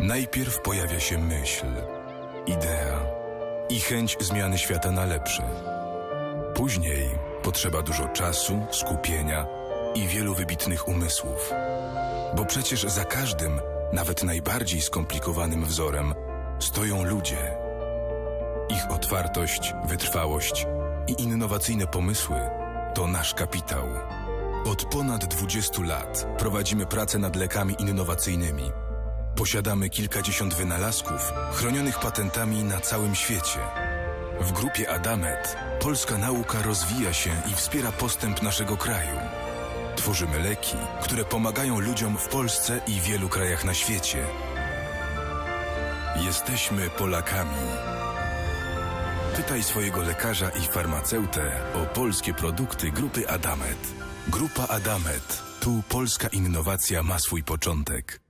Najpierw pojawia się myśl, idea i chęć zmiany świata na lepsze. Później potrzeba dużo czasu, skupienia i wielu wybitnych umysłów. Bo przecież za każdym, nawet najbardziej skomplikowanym wzorem, stoją ludzie. Ich otwartość, wytrwałość i innowacyjne pomysły to nasz kapitał. Od ponad 20 lat prowadzimy pracę nad lekami innowacyjnymi. Posiadamy kilkadziesiąt wynalazków chronionych patentami na całym świecie. W grupie Adamet polska nauka rozwija się i wspiera postęp naszego kraju. Tworzymy leki, które pomagają ludziom w Polsce i wielu krajach na świecie. Jesteśmy Polakami. Pytaj swojego lekarza i farmaceutę o polskie produkty grupy Adamet. Grupa Adamet. Tu polska innowacja ma swój początek.